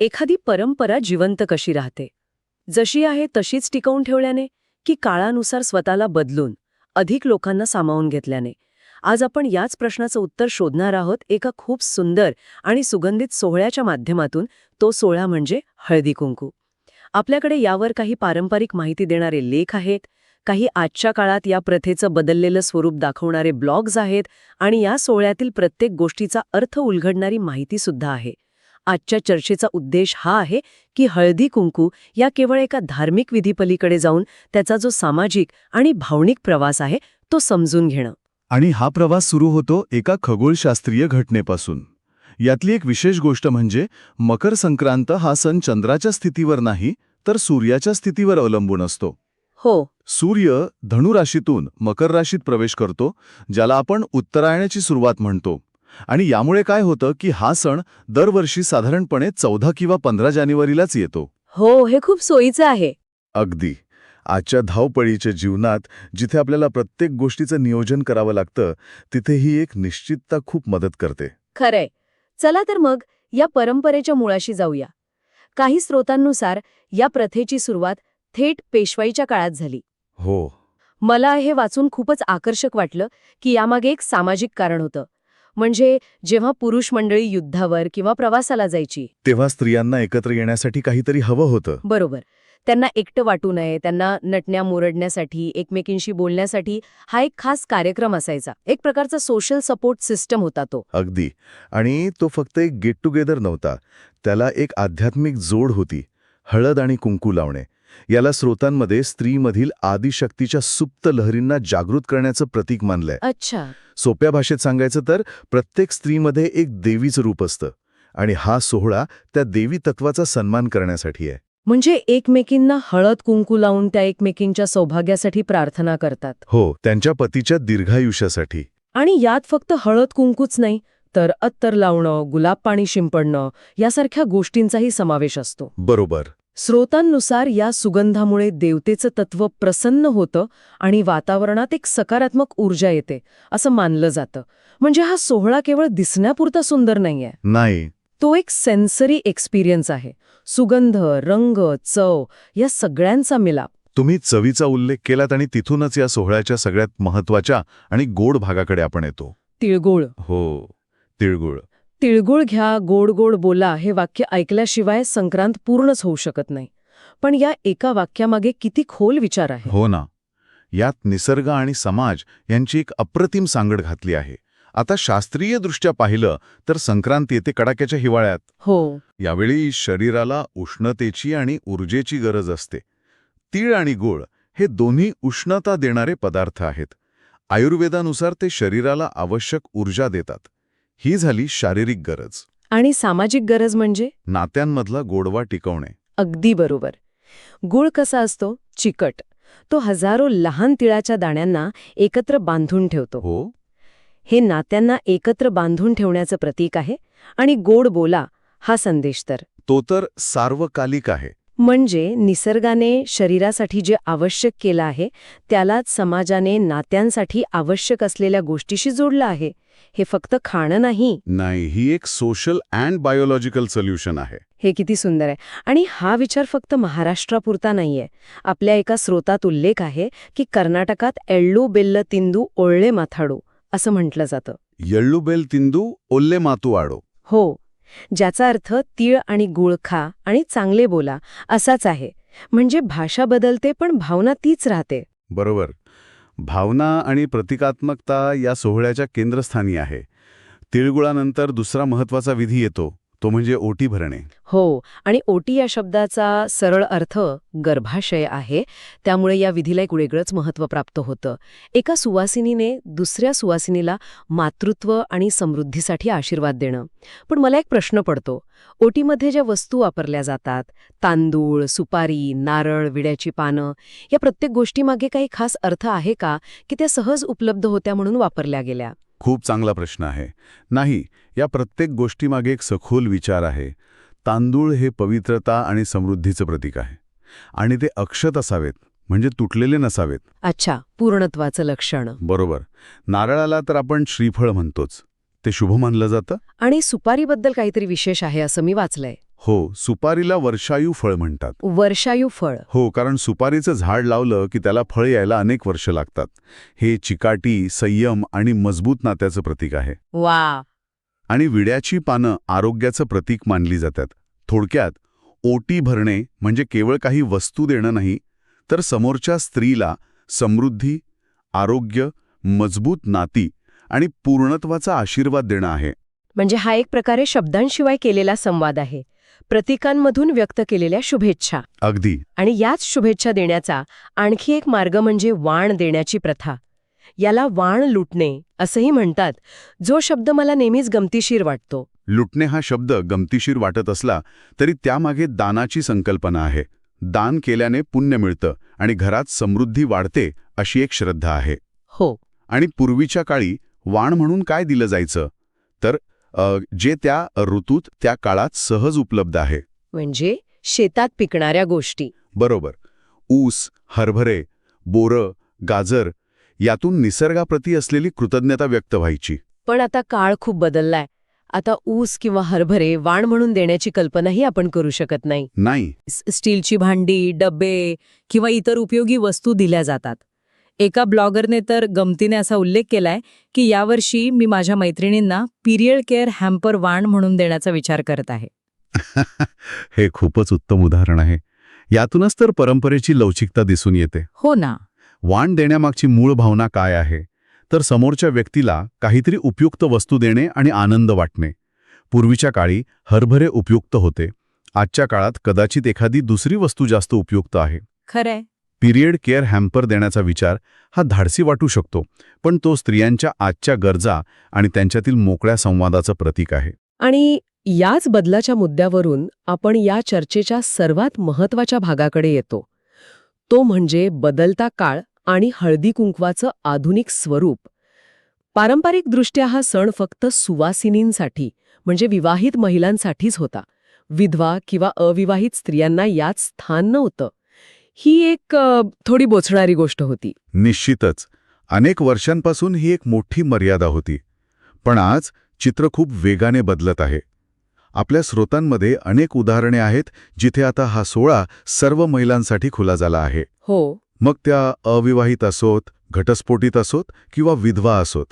एखादी परंपरा जिवंत कशी राहते? जशी आहे तशीच टिकवून ठेवल्याने की काळानुसार स्वतःला बदलून अधिक लोकांना सामावून घेतल्याने? आज आपण याच प्रश्नाचं उत्तर शोधणार आहोत एका खूप सुंदर आणि सुगंधित सोहळ्याच्या माध्यमातून तो सोहळा म्हणजे हळदी कुंकू. आपल्याकडे यावर काही पारंपरिक माहिती देणारे लेख आहेत काही आजच्या काळात या प्रथेचं बदललेलं स्वरूप दाखवणारे ब्लॉग्स आहेत आणि या सोहळ्यातील प्रत्येक गोष्टीचा अर्थ उलगडणारी माहितीसुद्धा आहे. आजच्या चर्चेचा उद्देश हा आहे की हळदी कुंकू या केवळ एका धार्मिक विधीपलीकडे जाऊन त्याचा जो सामाजिक आणि भावनिक प्रवास आहे तो समजून घेणं. आणि हा प्रवास सुरू होतो एका खगोलशास्त्रीय घटनेपासून. यातली एक विशेष गोष्ट म्हणजे मकर संक्रांत हा सण चंद्राच्या स्थितीवर नाही तर सूर्याच्या स्थितीवर अवलंबून असतो. हो. सूर्य धनुराशीतून मकर राशीत प्रवेश करतो ज्याला आपण उत्तरायणाची सुरुवात म्हणतो. आणि यामुळे काय होतं की हा सण दरवर्षी साधारणपणे चौदा किंवा पंधरा जानेवारीलाच येतो. हो हे खूप सोयीचं आहे. अगदी. आजच्या धावपळीच्या जीवनात जिथे आपल्याला प्रत्येक गोष्टीचं नियोजन करावं लागतं तिथे ही एक निश्चितता खूप मदत करते. खरंय. चला तर मग या परंपरेच्या मुळाशी जाऊया. काही स्रोतांनुसार या प्रथेची सुरुवात थेट पेशवाईच्या काळात झाली. हो. मला हे वाचून खूपच आकर्षक वाटलं की यामागे एक सामाजिक कारण होतं. म्हणजे जेव्हा पुरुष मंडळी युद्धावर किंवा प्रवासाला जायची. तेव्हा स्त्रियांना एकत्र येण्यासाठी काहीतरी हवं होतं. बरोबर. त्यांना एकटं वाटू नये त्यांना नटण्या मोरडण्यासाठी एकमेकींशी बोलण्यासाठी हा एक खास कार्यक्रम असायचा. एक प्रकारचा सोशल सपोर्ट सिस्टम होता तो. अगदी. आणि तो फक्त एक गेट टुगेदर नव्हता. त्याला एक आध्यात्मिक जोड होती. हळद आणि कुंकू लावणे. याला स्रोतांमध्ये स्त्रीमधील आदिशक्तीच्या सुप्त लहरींना जागृत करण्याचं प्रतीक मानलंय. अच्छा. सोप्या भाषेत सांगायचं तर प्रत्येक स्त्रीमध्ये एक देवीचं रूप असतं आणि हा सोहळा त्या देवी तत्वाचा सन्मान करण्यासाठी आहे. म्हणजे एकमेकींना हळद कुंकू लावून त्या एकमेकींच्या सौभाग्यासाठी प्रार्थना करतात. हो त्यांच्या पतीच्या दीर्घायुष्यासाठी. आणि यात फक्त हळद कुंकूच नाही तर अत्तर लावणं गुलाब पाणी शिंपडणं यासारख्या गोष्टींचाही समावेश असतो. बरोबर. स्रोतांनुसार या सुगंधामुळे देवतेचं तत्व प्रसन्न होतं आणि वातावरणात एक सकारात्मक ऊर्जा येते असं मानलं जातं. म्हणजे हा सोहळा केवळ दिसण्यापुरता सुंदर नाहीये. नाही. तो एक सेन्सरी एक्सपिरियन्स आहे. सुगंध रंग चव या सगळ्यांचा मिलाप. तुम्ही चवीचा उल्लेख केलात आणि तिथूनच या सोहळ्याच्या सगळ्यात महत्त्वाच्या आणि गोड भागाकडे आपण येतो. तिळगुळ. हो. तिळगुळ. तिळगुळ घ्या गोड गोड बोला हे वाक्य ऐकल्याशिवाय संक्रांत पूर्णच होऊ शकत नाही. पण या एका वाक्यामागे किती खोल विचार आहे. हो ना. यात निसर्ग आणि समाज यांची एक अप्रतिम सांगड घातली आहे. आता शास्त्रीय दृष्ट्या पाहिलं तर संक्रांत येते कडाक्याच्या हिवाळ्यात. हो. यावेळी शरीराला उष्णतेची आणि ऊर्जेची गरज असते. तीळ आणि गुळ हे दोन्ही उष्णता देणारे पदार्थ आहेत. आयुर्वेदानुसार ते शरीराला आवश्यक ऊर्जा देतात. ही झाली शारीरिक गरज. आणि सामाजिक गरज म्हणजे? नात्यांमधला गोडवा टिकवणे. अगदी बरोबर. गुळ कसा असतो? चिकट. तो हजारो लहान तिळाच्या दाण्यांना एकत्र बांधून ठेवतो. हो. हे नात्यांना एकत्र बांधून ठेवण्याचं प्रतीक आहे आणि गोड बोला हा संदेश तर. तो तर सार्वकालिक आहे. म्हणजे निसर्गाने शरीरासाठी जे आवश्यक केलं आहे त्यालाच समाजाने नात्यांसाठी आवश्यक असलेल्या गोष्टीशी जोडलं आहे. हे फक्त खाणं नाही. नाही ही एक सोशल अँड बायोलॉजिकल सोल्युशन आहे. हे किती सुंदर आहे. आणि हा विचार फक्त महाराष्ट्रापुरता नाहीये. आपल्या एका स्रोतात उल्लेख आहे की कर्नाटकात एळ्ळू बेल्ल तिंदू ओळ्ळे माथाडू असं म्हटलं जातं. येळ्ळुबेल तिंदू ओल्ले मातू आडो हो ज्याचा अर्थ तीळ आणि गुळ खा आणि चांगले बोला असाच आहे. म्हणजे भाषा बदलते पण भावना तीच राहते. बरोबर. भावना आणि प्रतिकात्मकता या सोहळ्याच्या केंद्रस्थानी आहे. तिळगुळानंतर दुसरा महत्त्वाचा विधी येतो. तो म्हणजे ओटी भरणे. हो आणि ओटी या शब्दाचा सरळ अर्थ गर्भाशय आहे. त्यामुळे या विधीला एक वेगळंच महत्त्व प्राप्त होतं. एका सुवासिनीने दुसऱ्या सुवासिनीला मातृत्व आणि समृद्धीसाठी आशीर्वाद देणं. पण मला एक प्रश्न पडतो. ओटीमध्ये ज्या वस्तू वापरल्या जातात तांदूळ सुपारी नारळ विड्याची पानं या प्रत्येक गोष्टीमागे काही खास अर्थ आहे का की त्या सहज उपलब्ध होत्या म्हणून वापरल्या गेल्या? खूप चांगला प्रश्न आहे. नाही या प्रत्येक गोष्टीमागे एक सखोल विचार आहे. तांदूळ हे पवित्रता आणि समृद्धीचं प्रतीक आहे. आणि ते अक्षत असावेत म्हणजे तुटलेले नसावेत. अच्छा पूर्णत्वाचं लक्षण. बरोबर. नारळाला तर आपण श्रीफळ म्हणतोच. ते शुभ मानलं जातं? आणि सुपारीबद्दल काहीतरी विशेष आहे असं मी वाचलंय. हो सुपारीला वर्षायू फळ म्हणतात. वर्षायू फळ. हो कारण सुपारीचं झाड लावलं की त्याला फळ यायला अनेक वर्ष लागतात. हे चिकाटी संयम आणि मजबूत नात्याचं प्रतीक आहे. वा आणि विड्याची पानं आरोग्याचं प्रतीक मानली जातात. थोडक्यात ओटी भरणे म्हणजे केवळ काही वस्तू देणं नाही तर समोरच्या स्त्रीला समृद्धी आरोग्य मजबूत नाती आणि पूर्णत्वाचा आशीर्वाद देणं आहे. म्हणजे हा एक प्रकारे शब्दांशिवाय केलेला संवाद आहे. प्रतीकांमधून व्यक्त केलेल्या शुभेच्छा. अगदी. आणि याच शुभेच्छा देण्याचा आणखी एक मार्ग म्हणजे वाण देण्याची प्रथा. याला वाण लुटणे असंही म्हणतात जो शब्द मला नेहमीच गमतीशीर वाटतो. लुटणे हा शब्द गमतीशीर वाटत असला तरी त्यामागे दानाची संकल्पना आहे. दान केल्याने पुण्य मिळतं आणि घरात समृद्धी वाढते अशी एक श्रद्धा आहे. हो. आणि पूर्वीच्या काळी वाण म्हणून काय दिलं जायचं? तर जे त्या ऋतूत त्या काळात सहज उपलब्ध आहे. म्हणजे शेतात पिकणाऱ्या गोष्टी. बरोबर. ऊस हरभरे बोरं गाजर यातून निसर्गाप्रती असलेली कृतज्ञता व्यक्त व्हायची. पण आता काळ खूप बदललाय. आता ऊस किंवा हरभरे वाण म्हणून देण्याची कल्पनाही आपण करू शकत नाही. नाही. स्टीलची भांडी डबे किंवा इतर उपयोगी वस्तू दिल्या जातात. एका ब्लॉगरने तर गमतीने असा उल्लेख केलाय की यावर्षी मी माझ्या मैत्रिणींना पिरियड केअर हॅम्पर वाण म्हणून देण्याचा विचार करत आहे. हे खूपच उत्तम उदाहरण आहे. यातूनच तर परंपरेची लवचिकता दिसून येते. हो ना. वाण देण्यामागची मूळ भावना काय आहे? तर समोरच्या व्यक्तीला काहीतरी उपयुक्त वस्तू देणे आणि आनंद वाटणे. पूर्वीच्या काळी हरभरे उपयुक्त होते. आजच्या काळात कदाचित एखादी दुसरी वस्तू जास्त उपयुक्त आहे. खरंय. पिरियड केअर हॅम्पर देण्याचा विचार हा धाडसी वाटू शकतो पण तो स्त्रियांच्या आजच्या गरजा आणि त्यांच्यातील मोकळ्या संवादाचं प्रतीक आहे. आणि याच बदलाच्या मुद्द्यावरून आपण या चर्चेच्या सर्वात महत्त्वाच्या भागाकडे येतो. तो म्हणजे बदलता काळ आणि हळदी कुंकवाचं आधुनिक स्वरूप. पारंपरिकदृष्ट्या हा सण फक्त सुवासिनींसाठी म्हणजे विवाहित महिलांसाठीच होता. विधवा किंवा अविवाहित स्त्रियांना यात स्थान नव्हतं. ही एक थोडी बोचणारी गोष्ट होती. निश्चितच. अनेक वर्षांपासून ही एक मोठी मर्यादा होती. पण आज चित्र खूप वेगाने बदलत आहे. आपल्या स्रोतांमध्ये अनेक उदाहरणे आहेत जिथे आता हा सोहळा सर्व महिलांसाठी खुला झाला आहे. हो. मग त्या अविवाहित असोत घटस्फोटित असोत किंवा विधवा असोत.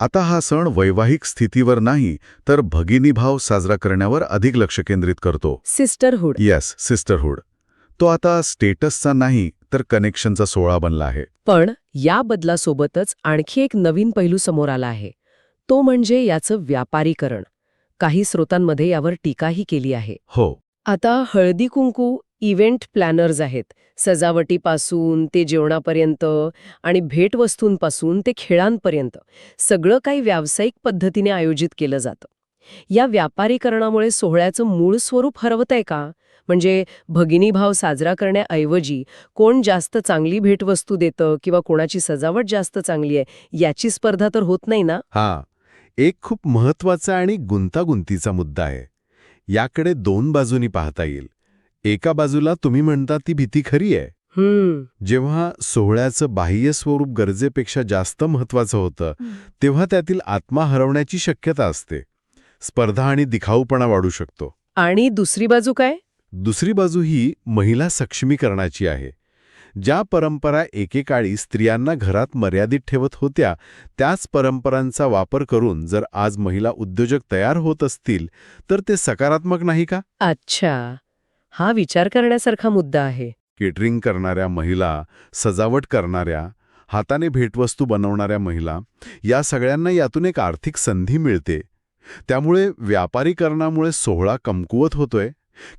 आता हा सण वैवाहिक स्थितीवर नाही तर भगिनीभाव साजरा करण्यावर अधिक लक्ष केंद्रित करतो. सिस्टरहुड. येस सिस्टरहुड तो आता स्टेटसचा नाही तर कनेक्शनचा सोहळा बनला आहे. पण या बदलासोबतच आणखी एक नवीन पैलू समोर आला आहे. तो म्हणजे याचं व्यापारीकरण. काही स्रोतांमध्ये यावर टीकाही केली आहे. हो. आता हळदी कुंकू इव्हेंट प्लॅनर्स आहेत. सजावटीपासून ते जेवणापर्यंत आणि भेटवस्तूंपासून ते खेळांपर्यंत. सगळं काही व्यावसायिक पद्धतीने आयोजित केलं जातं. या व्यापारीकरणामुळे सोहळ्याचं मूळ स्वरूप हरवतंय का? म्हणजे भगिनीभाव साजरा करण्याऐवजी कोण जास्त चांगली भेटवस्तू देतं किंवा कोणाची सजावट जास्त चांगली आहे याची स्पर्धा तर होत नाही ना? हा. एक खूप महत्त्वाचा आणि गुंतागुंतीचा मुद्दा आहे. याकडे दोन बाजूनी पाहता येईल. एका बाजूला तुम्ही म्हणता ती भीती खरी आहे. हम्म. जेव्हा सोहळ्याचं बाह्य स्वरूप गरजेपेक्षा जास्त महत्वाचं होतं तेव्हा त्यातील आत्मा हरवण्याची शक्यता असते. स्पर्धा आणि दिखाऊपणा वाढू शकतो. आणि दुसरी बाजू काय? दुसरी बाजू ही महिला सक्षमीकरणाची आहे. ज्या परंपरा एकेकाळी स्त्रियांना घरात मर्यादित ठेवत होत्या त्याच परंपरांचा वापर करून जर आज महिला उद्योजक तयार होत असतील तर ते सकारात्मक नाही का? अच्छा. हा विचार करण्यासारखा मुद्दा आहे. केटरिंग करणाऱ्या महिला सजावट करणाऱ्या हाताने भेटवस्तू बनवणाऱ्या महिला या सगळ्यांना यातून एक आर्थिक संधी मिळते. त्यामुळे व्यापारीकरणामुळे सोहळा कमकुवत होतोय.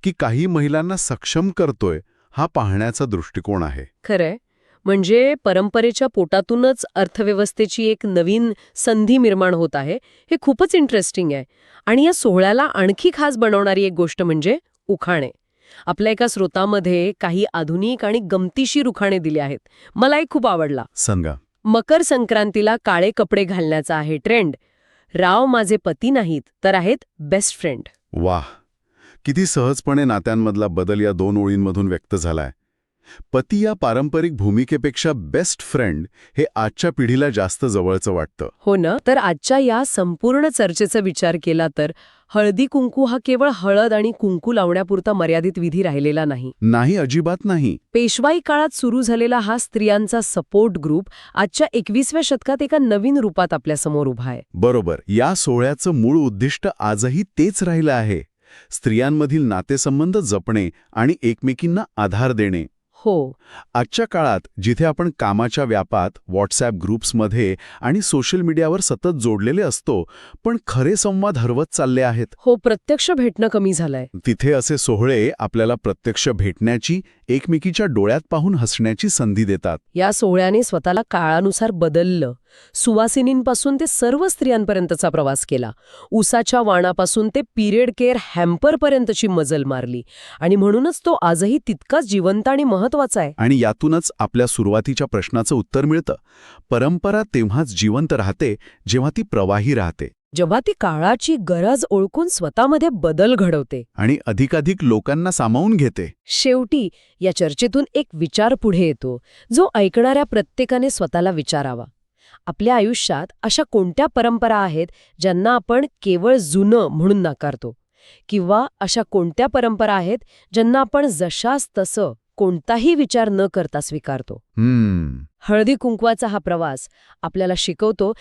की काही महिलांना सक्षम करतोय हा पाहण्याचा दृष्टिकोन आहे. खरंय. म्हणजे परंपरेच्या पोटातूनच अर्थव्यवस्थेची एक नवीन संधी निर्माण होत आहे हे खूपच इंटरेस्टिंग आहे. आणि या सोहळ्याला आणखी खास बनवणारी एक गोष्ट म्हणजे उखाणे. आपल्या एका स्रोतामध्ये काही आधुनिक आणि गमतीशीर उखाणे दिले आहेत. मला एक खूप आवडला. सांगा. मकर संक्रांतीला काळे कपडे घालण्याचा आहे ट्रेंड. राव माझे पती नाहीत तर आहेत बेस्ट फ्रेंड वाह. किती सहजपणे नात्यांमधला बदल या दोन ओळींमधून व्यक्त झालाय. पती या पारंपरिक भूमिकेपेक्षा बेस्ट फ्रेंड हे आजच्या पिढीला जास्त जवळचं वाटतं. हो ना? तर आजच्या या संपूर्ण चर्चेचा विचार केला तर हळदी कुंकू हा केवळ हळद आणि कुंकू लावण्यापुरता मर्यादित विधी राहिलेला नाही. नाही अजिबात नाही. पेशवाई काळात सुरू झालेला हा स्त्रियांचा सपोर्ट ग्रुप आजच्या एकविसव्या शतकात एका नवीन रूपात आपल्यासमोर उभा आहे. बरोबर या सोहळ्याचं मूळ उद्दिष्ट आजही तेच राहिलं आहे. स्त्रियांमधील नातेसंबंध जपणे आणि एकमेकींना आधार देणे. हो. आजच्या काळात जिथे आपण कामाच्या व्यापात व्हॉट्सॲप ग्रुप्समध्ये आणि सोशल मीडियावर सतत जोडलेले असतो पण खरे संवाद हरवत चालले आहेत. हो प्रत्यक्ष भेटणं कमी झालंय. तिथे असे सोहळे आपल्याला प्रत्यक्ष भेटण्याची एकमेकीच्या डोळ्यात पाहून हसण्याची संधी देतात. या सोहळ्याने स्वतःला काळानुसार बदललं. सुवासिनींपासून ते सर्व स्त्रियांपर्यंतचा प्रवास केला. उसाच्या वाणापासून ते पिरियड केअर हॅम्परपर्यंतची मजल मारली. आणि म्हणूनच तो आजही तितकाच जिवंत आणि महत्त्वाचा आहे. आणि यातूनच आपल्या सुरुवातीच्या प्रश्नाचं उत्तर मिळतं. परंपरा तेव्हाच जिवंत राहते जेव्हा ती प्रवाही राहते. जेव्हा ती काळाची गरज ओळखून स्वतःमध्ये बदल घडवते. आणि अधिकाधिक लोकांना सामावून घेते. शेवटी या चर्चेतून एक विचार पुढे येतो जो ऐकणाऱ्या प्रत्येकाने स्वतःला विचारावा. आपल्या आयुष्यात अशा कोणत्या परंपरा आहेत ज्यांना आपण केवळ जुनं म्हणून नाकारतो? किंवा अशा कोणत्या परंपरा आहेत ज्यांना आपण जशास तसं कोणताही विचार न करता स्वीकारतो? हळदी कुंकवाचा हा प्रवास आपल्याला शिकवतो